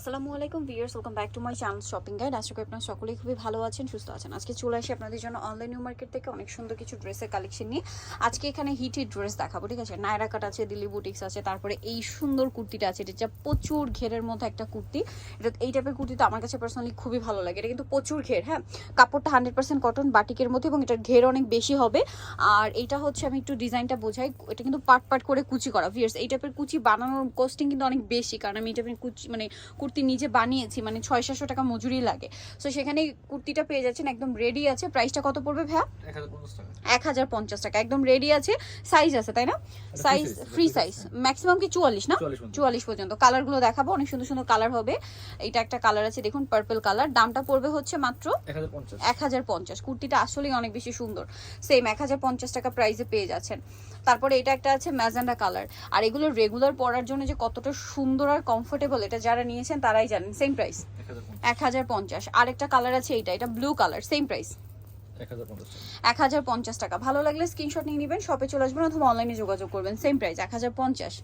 আসসালামু আলাইকুম viewers, welcome back to my channel shopping guide. আশা করি আপনারা সকলেই খুবই ভালো আছেন, সুস্থ আছেন। আজকে চলে আসি আপনাদের জন্য অনলাইন নিউ মার্কেট থেকে অনেক সুন্দর কিছু ড্রেসের কালেকশন নিয়ে। আজকে এখানে হিট ড্রেস দেখাবো, ঠিক আছে? নায়রা কাট আছে দিল্লি বুটিক্স আছে, তারপরে এই সুন্দর কুর্তিটা আছে, এটা যা প্রচুর ঘেরের মধ্যে একটা কুর্তি। এটা, এই টাইপের কুর্তি তো আমার কাছে পার্সোনালি খুবই ভালো লাগে। এটা কিন্তু প্রচুর ঘের হ্যাঁ? কাপড়টা হান্ড্রেড পার্সেন্ট কটন বাটিকের মধ্যে, এবং এটার ঘের অনেক বেশি হবে। আর এটা হচ্ছে আমি একটু ডিজাইনটা বোঝাই, এটা কিন্তু পার্ট পার্ট করে কুচি করা। ভিয়ার্স এই টাইপের কুচি বানানোর কস্টিং কিন্তু অনেক বেশি, কারণ আমি এই টাইপের কুচি মানে কুর্তি নিজে বানিয়েছি মানে ছয় সাতশো টাকা মজুরি লাগে। সো সেখানে কুর্তিটা পেয়ে যাচ্ছেন একদম রেডি আছে। প্রাইসটা কত পড়বে ভ্যা এক হাজার পঞ্চাশ টাকা। একদম রেডি আছে। সাইজ আছে তাই না? সাইজ ফ্রি সাইজ ম্যাক্সিমাম কি চুয়াল্লিশ না? 44 পর্যন্ত। চুয়াল্লিশ পর্যন্ত। কালারগুলো দেখাবো অনেক সুন্দর সুন্দর কালার হবে। এটা একটা কালার আছে দেখুন পার্পল কালার দামটা পড়বে হচ্ছে মাত্র এক হাজার পঞ্চাশ। এক হাজার পঞ্চাশ। কুর্তিটা আসলেই অনেক বেশি সুন্দর। সেম এক হাজার পঞ্চাশ টাকা প্রাইসে পেয়ে যাচ্ছেন। তারপরে এটা একটা আছে ম্যাজেন্ডা কালার। আর এগুলো রেগুলার পরার জন্য যে কতটা সুন্দর আর কমফোর্টেবল এটা যারা নিয়েছেন তারাই জানেন। সেম প্রাইস এক হাজার পঞ্চাশ। এক হাজার পঞ্চাশ। আরেকটা কালার আছে এইটা এটা ব্লু কালার সেম প্রাইস এক হাজার পঞ্চাশ টাকা। ভালো লাগলে স্ক্রিনশট নিয়ে নেবেন শপে চলে আসবেন অথবা অনলাইনে যোগাযোগ করবেন। সেম প্রাইস এক হাজার পঞ্চাশ।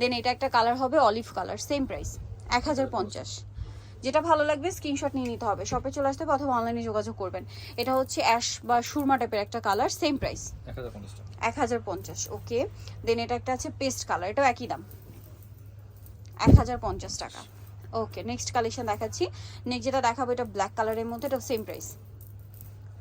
দেন এটা একটা কালার হবে অলিভ কালার সেম প্রাইস এক হাজার পঞ্চাশ। যেটা ভালো লাগবে স্ক্রিনশট নিয়ে নিতে হবে। শপে চলে আসতে হবে অথবা অনলাইনে যোগাযোগ করবেন। এটা হচ্ছে অ্যাশ বা সুরমা টাইপের একটা কালার সেম প্রাইস এক হাজার পঞ্চাশ ওকে দেন এটা একটা আছে পেস্ট কালার এটাও একই দাম। এক হাজার পঞ্চাশ টাকা। ওকে নেক্সট কালেকশন দেখাচ্ছি। নেক্সট যেটা দেখাবো এটা ব্ল্যাক কালারের মধ্যে এটা সেম প্রাইস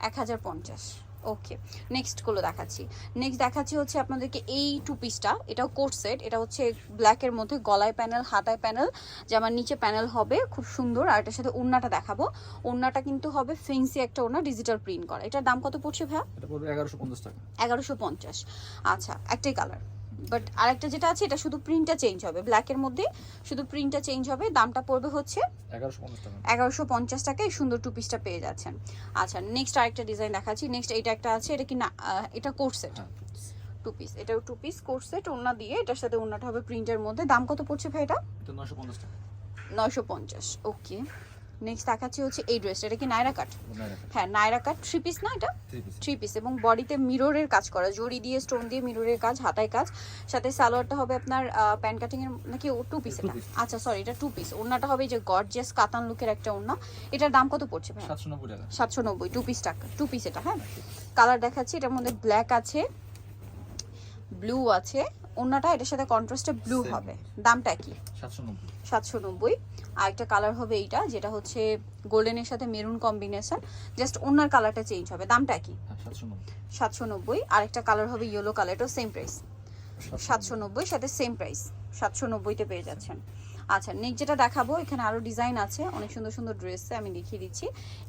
এক হাজার পঞ্চাশ। ওকে নেক্সটগুলো দেখাচ্ছি। নেক্সট দেখাচ্ছি হচ্ছে আপনাদেরকে এই টু। পিসটা এটাও কোট সেট এটা হচ্ছে ব্ল্যাকের মধ্যে গলায় প্যানেল হাতায় প্যানেল যেমন নিচে প্যানেল হবে খুব সুন্দর। আর এটার সাথে ওড়নাটা দেখাবো। ওড়নাটা কিন্তু হবে ফেন্সি একটা ওড়না ডিজিটাল প্রিন্ট করা। এটার দাম কত পড়ছে ভাইয়া? এটা পড়বে এগারোশো পঞ্চাশ টাকা। এগারোশো পঞ্চাশ। আচ্ছা একটাই কালার বাট আরেকটা যেটা আছে এটা শুধু প্রিন্টটা চেঞ্জ হবে। ব্ল্যাকের মধ্যে শুধু প্রিন্টটা চেঞ্জ হবে। দামটা পড়বে হচ্ছে এগারোশো পঞ্চাশ টাকা। টাকায় সুন্দর টু পিসটা পেয়ে যাচ্ছেন। আচ্ছা নেক্সট আরেকটা ডিজাইন দেখাচ্ছি। নেক্সট এটা একটা আছে এটা কি না এটা কোট সেট টু পিস এটাও টু পিস কোট সেট ওড়না দিয়ে এটার সাথে ওড়নাটা হবে প্রিন্টের মধ্যে। দাম কত পড়ছে ভাই এটা? নয়শো পঞ্চাশ ওকে নেক্সট দেখাচ্ছি হচ্ছে এই ড্রেসটা এটা কি নায়রা কাট হ্যাঁ নায়রা কাট থ্রি পিস না এটা? থ্রি পিস এবং বডিতে মিররের কাজ করা জড়ি দিয়ে স্টোন দিয়ে মিররের কাজ হাতায় কাজ। সাথে সালোয়ারটা হবে আপনার প্যান কাটিং এর নাকি ও টু পিস এটা? আচ্ছা সরি এটা টু পিস ওড়নাটা হবে যে গর্জিয়াস কাতান লুকের একটা ওড়না। এটার দাম কত পড়ছে ভাই সাতশো নব্বই টু পিস টাকা টু পিস এটা হ্যাঁ? কালার দেখাচ্ছি এটার মধ্যে ব্ল্যাক আছে ব্লু আছে ওড়নাটা এটার সাথে কন্ট্রাস্টে ব্লু হবে। দামটা কি সাতশো নব্বই। সাতশো নব্বই। আর একটা কালার হবে এইটা যেটা হচ্ছে গোল্ডেনের সাথে মেরুন কম্বিনেশন জাস্ট ওনার কালারটা চেঞ্জ হবে। দামটা কি হ্যাঁ সাতশো নব্বই। আর একটা কালার হবে ইয়েলো কালারটাও সেম প্রাইস সাতশো নব্বই। সাথে সেম প্রাইস সাতশো নব্বইতে পেয়ে যাচ্ছেন। আচ্ছা নেক্সট যেটা দেখাবো এখানে আরও ডিজাইন আছে অনেক সুন্দর সুন্দর ড্রেস আমি দেখিয়ে দিচ্ছি।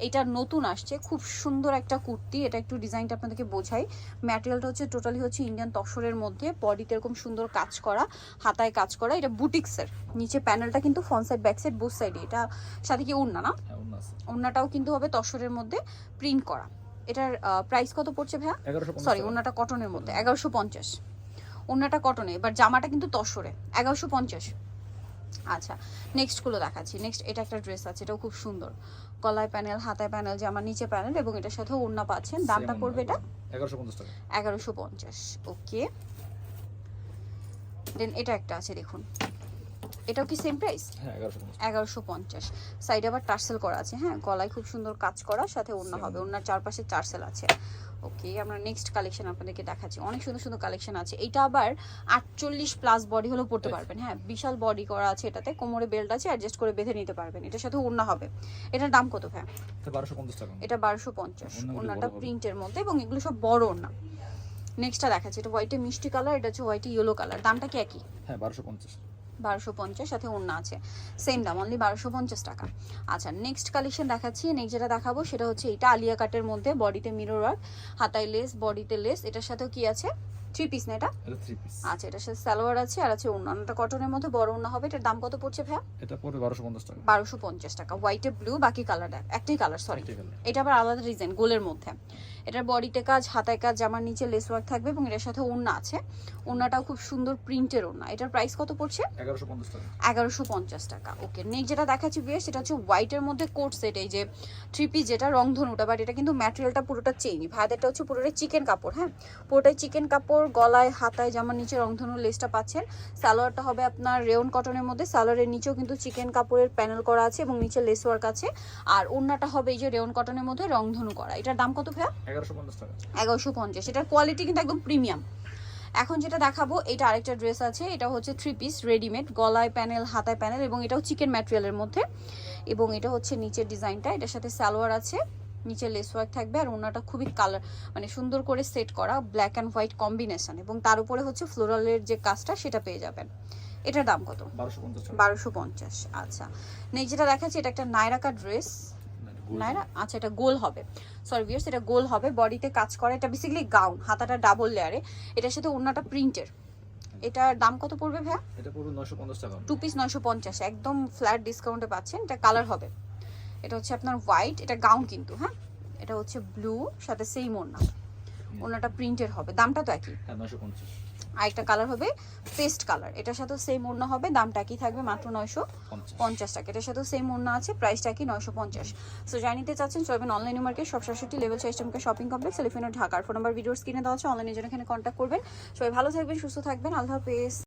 এটা নতুন আসছে খুব সুন্দর একটা কুর্তি এটা একটু ডিজাইনটা আপনাদেরকে বোঝাই। ম্যাটেরিয়ালটা হচ্ছে টোটালি হচ্ছে ইন্ডিয়ান তসরের মধ্যে বডিতে এরকম সুন্দর কাজ করা হাতায় কাজ করা এটা বুটিক্সের নিচে প্যানেলটা কিন্তু front side back side both সাইডে এটা সাথে কি উড়না না? হ্যাঁ ওড়নাটাও কিন্তু হবে তসরের মধ্যে প্রিন্ট করা। এটার প্রাইস কত পড়ছে ভাইয়া? সরি। ওনাটা কটনের মধ্যে এগারোশো পঞ্চাশ। ওনাটা কটনে এবার জামাটা কিন্তু তসরে এগারোশো পঞ্চাশ। আচ্ছা নেক্সটগুলো দেখাচ্ছি। নেক্সট এটা একটা ড্রেস আছে এটাও খুব সুন্দর। গলায় প্যানেল হাতায় প্যানেল জামার নিচে প্যানেল এবং এটার সাথেও ওড়না পাচ্ছেন। দামটা পড়বে এটা? এগারোশো পঞ্চাশ টাকা। এগারোশো পঞ্চাশ ওকে দেন এটা একটা আছে দেখুন। এটাও কি সেম প্রাইস হ্যাঁ এগারোশো পঞ্চাশ। এগারোশো পঞ্চাশ। সাইডে আবার টার্সেল করা আছে হ্যাঁ? গলায় খুব সুন্দর কাজ করা সাথে ওড়না হবে। ওড়নার চারপাশে টার্সেল আছে। ওকে আমরা নেক্সট কালেকশন আপনাদেরকে দেখাচ্ছি। অনেক সুন্দর সুন্দর কালেকশন আছে। এটা আবার আটচল্লিশ প্লাস বডি হলেও পড়তে। পারবেন হ্যাঁ। বিশাল বডি করা আছে এটাতে কোমরে বেল্ট আছে অ্যাডজাস্ট করে বেঁধে নিতে পারবেন। এটার সাথে ওড়না হবে। এটার দাম কত ভাই? এটা বারোশো পঞ্চাশ ওড়নাটা প্রিন্টের মধ্যে এবং এগুলো সব বড় ওড়না। নেক্সটটা দেখাচ্ছি। এটা হোয়াইটে মিষ্টি কালার এটা হচ্ছে হোয়াইটে ইয়েলো কালার দামটা কি একই? হ্যাঁ বারোশো পঞ্চাশ। বারোশো পঞ্চাশ, সাথে ওড়না আছে। সেম দাম অনলি বারোশো পঞ্চাশ টাকা। আচ্ছা নেক্সট কালেকশন দেখাচ্ছি। নেক্সট যেটা দেখাবো, সেটা হচ্ছে এটা আলিয়া কাটের মধ্যে বডিতে মিরর ওয়ার্ক হাতায় লেস বডিতে লেস এটার সাথেও কি আছে? থ্রি পিস না এটা? এটা থ্রি পিস আচ্ছা এটার সাথে সালোয়ার আছে আর আছে ওড়নাটা কটনের মধ্যে বড় ওড়না হবে। এটার দাম কত পড়ছে ভাইয়া? এটা পড়বে বারোশো পঞ্চাশ টাকা। বারোশো পঞ্চাশ টাকা। হোয়াইটে ব্লু বাকি কালার একটাই কালার সরি এটা আবার আলাদা ডিজাইন গোলের মধ্যে। এটার বডিতে কাজ হাতায় কাজ জামার নিচে লেস ওয়ার্ক থাকবে এবং এটার সাথে ওড়না আছে। ওড়নাটাও খুব সুন্দর প্রিন্টের ওড়না। এটার প্রাইস কত পড়ছে? এগারোশো পঞ্চাশ টাকা। ওকে নেক্সট যেটা দেখাচ্ছি বিয়ে সেটা হচ্ছে হোয়াইটের মধ্যে কোট সেট এই যে থ্রি পিস যেটা রংধনুটা বাট এটা কিন্তু ম্যাটেরিয়ালটা পুরোটা চেইনি ভাইদেরটা হচ্ছে পুরোটাই চিকেন কাপড় হ্যাঁ? পুরোটাই চিকেন কাপড় গলায় হাতায় জামার নিচে রংধনু লেসটা পাচ্ছেন সালোয়ারটা হবে আপনার রেয়ন কটনের মধ্যে। সালোয়ারের নিচেও কিন্তু চিকেন কাপড়ের প্যানেল করা আছে এবং নিচে লেস ওয়ার্ক আছে। আর ওড়নাটা হবে এই যে রেয়ন কটনের মধ্যে রংধনু করা। এটার দাম কত ভাইয়া? এগারোশো পঞ্চাশ টাকা। এগারোশো পঞ্চাশ। এটার কোয়ালিটি কিন্তু একদম প্রিমিয়াম এখন যেটা দেখাবো এটা আরেকটা ড্রেস আছে। এটা হচ্ছে থ্রি পিস রেডিমেড গলায় প্যানেল হাতায় প্যানেল এবং এটাও চিকেন ম্যাটেরিয়ালের মধ্যে। এবং এটা হচ্ছে নিচের ডিজাইনটা এটার সাথে সালোয়ার আছে। নিচে লেস ওয়ার্ক থাকবে আর ওনাটা খুবই কালার মানে সুন্দর করে সেট করা ব্ল্যাক অ্যান্ড হোয়াইট কম্বিনেশন এবং তার উপরে হচ্ছে ফ্লোরালের যে কাজটা সেটা পেয়ে যাবেন। এটার দাম কত? বারোশো পঞ্চাশ আচ্ছা। নেক্সট যেটা দেখাচ্ছি এটা একটা নায়রাকা ড্রেস নাইরা আচ্ছা এটা গোল হবে। সরি ভিউয়ার্স এটা গোল হবে। বডিতে কাজ করা এটা বেসিক্যালি গাউন হাতাটা ডাবল লেয়ারে এটার সাথে ওড়নাটা প্রিন্টের এটার দাম কত পড়বে ভাইয়া? এটা পড়বে নয়শো পঞ্চাশ টাকা। টু পিস নয়শো পঞ্চাশ একদম ফ্ল্যাট ডিসকাউন্টে পাচ্ছেন। এটা কালার হবে। এটা হচ্ছে আপনার হোয়াইট এটা গাউন কিন্তু হ্যাঁ? এটা হচ্ছে ব্লু সাথে সেম ওড়না। ওড়নাটা প্রিন্টের হবে দামটা তো একই। পঞ্চাশ। আরেকটা কালার হবে পেস্ট কালার এটার সাথেও সেম ওড়না হবে দামটা একই থাকবে মাত্র নয়শো পঞ্চাশ। টাকা। এটার সাথেও সেম ওড়না আছে প্রাইসটা কি নয়শো পঞ্চাশ। সো যাই নিতে চাচ্ছেন চলবেন অনলাইন মার্কেট সব সাতষট্টি লেভেল চাইস্টমকে শপিং কমপ্লেক্স এলিফেন্ট ঢাকার ফোন নাম্বার ভিডিওস কিনে দেওয়া আছে অনলাইনের জন্য এখানে কন্ট্যাক্ট করবেন। সবাই ভালো থাকবেন সুস্থ থাকবেন আল্লাহ হাফেজ।